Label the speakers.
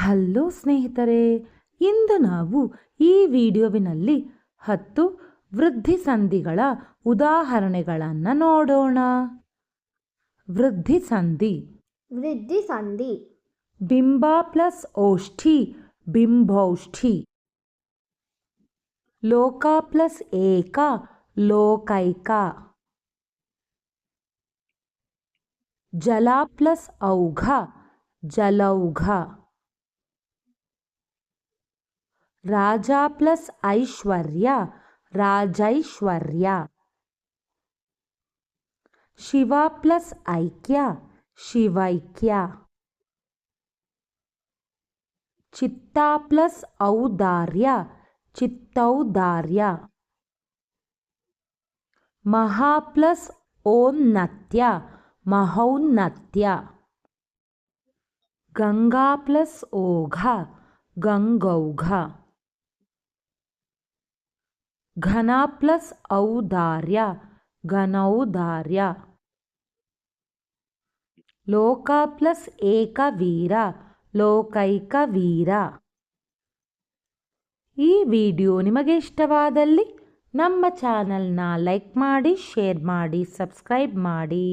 Speaker 1: Hello ಸ್ನೇಹಿತರೆ ಇಂದು ನಾವು ಈ ವಿಡಿಯೋವಿನಲ್ಲಿ ಹತ್ತು ವೃದ್ಧಿ ಸಂಧಿಗಳ ಉದಾಹರಣೆಗಳನ್ನು ನೋಡೋಣ. ವೃದ್ಧಿ ಸಂಧಿ.
Speaker 2: ವೃದ್ಧಿ ಸಂಧಿ.
Speaker 1: ಬಿಂಬ ಪ್ಲಸ್ ಓಷ್ಠಿ ಬಿಂಬೌಷ್ಠಿ. ಲೋಕ ಪ್ಲಸ್ ಏಕ ಲೋಕೈಕ. ಜಲ ಪ್ಲಸ್ ಔಘ ಜಲೌಘ. राजा प्लस ऐश्वर्य, राजैश्वर्य। शिवा प्लस ऐक्य शिवैक्य चित्ता प्लस औदार्य, चित्तौदार्य। महा प्लस ओन्नत्य महौन्नत्य। गंगा प्लस ओघ, गंगौघ। ಘನ ಪ್ಲಸ್ ಔದಾರ್ಯ, ಘನೌದಾರ್ಯ. ಲೋಕ ಪ್ಲಸ್ ಏಕವೀರ ಲೋಕೈಕ ವೀರ ಈ ವಿಡಿಯೋ ನಿಮಗೆ ಇಷ್ಟವಾದಲ್ಲಿ ನಮ್ಮ ಚಾನಲ್ನ ಲೈಕ್ ಮಾಡಿ, ಶೇರ್ ಮಾಡಿ, ಸಬ್ಸ್ಕ್ರೈಬ್ ಮಾಡಿ.